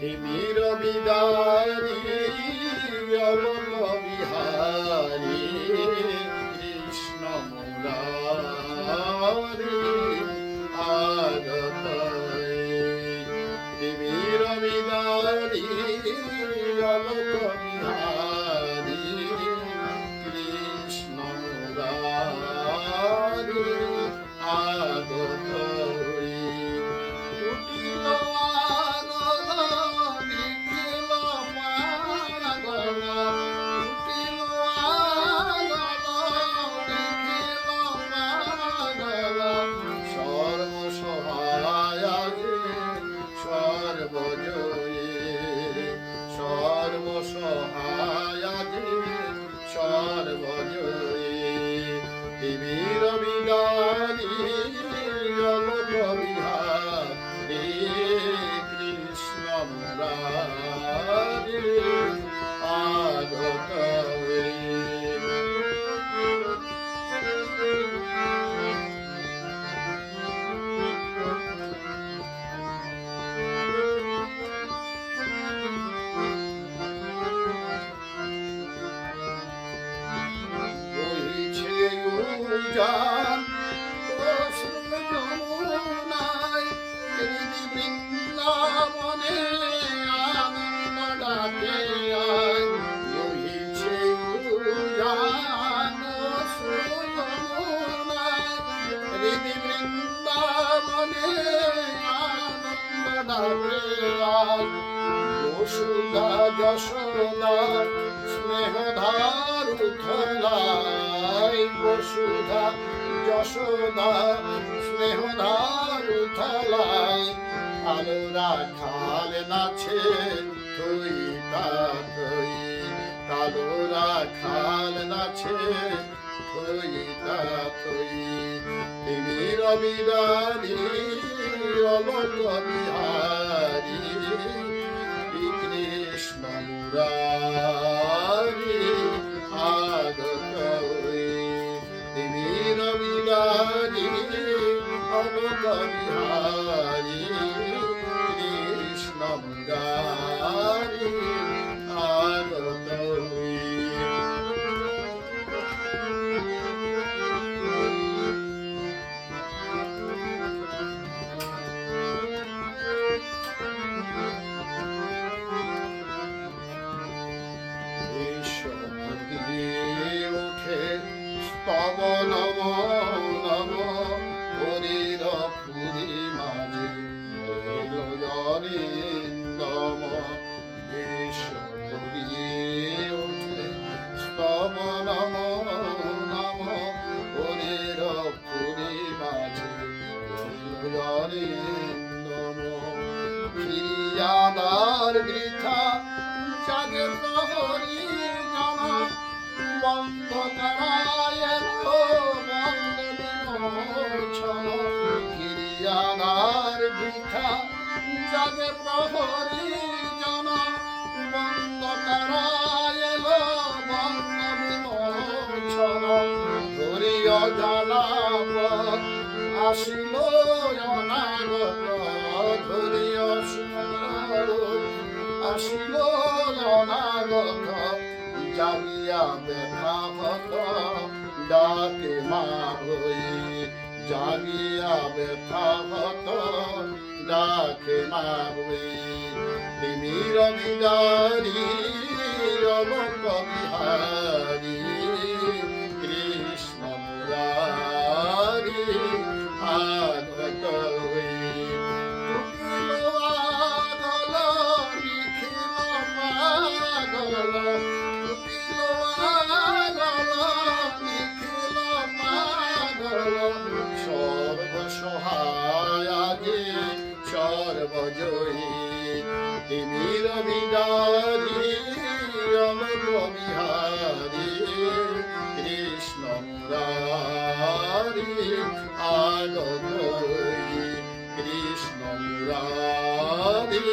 তিমির বিদারি অলোক বিহারী কৃষ্ণ মুরারি। প্রশ্ন যমুনায় বৃন্দাবনে আনন্দ ডাকে প্রশ্ন যমুনায় হৃদি বৃন্দাবনে আনন্দ ডাকে যশোদা স্নেহধার উথলাই বসুধা যশোদা স্নেহধার উথলাই আলো রাখাল নাছে তুই তুই কালো রাখাল নাছে তুই তুই তিনি রবিদারি, অলোক বিহারী কৃষ্ণ মুরারি Hallelujah. ফিরিয়াদার বৃথা, জাগে প্রহরী জন বন্ধ করায় বন্ধ বৃথা, জাগে প্রহরী জন বন্ধ করায় বন্ধ বিমোচন ধরিয় জানাব আসিল আসিল অনাগত জাগিয়া দেখা হত, ডাকে মা হই। জাগিয়া ব্যথা হত, ডাকে মা হই। তিমির বিদারি অলোক বিহারি। সর্বজয়ী তিনি বিদারি অমর বিহারী কৃষ্ণ মুরারি আগতয়ী কৃষ্ণ মুরারি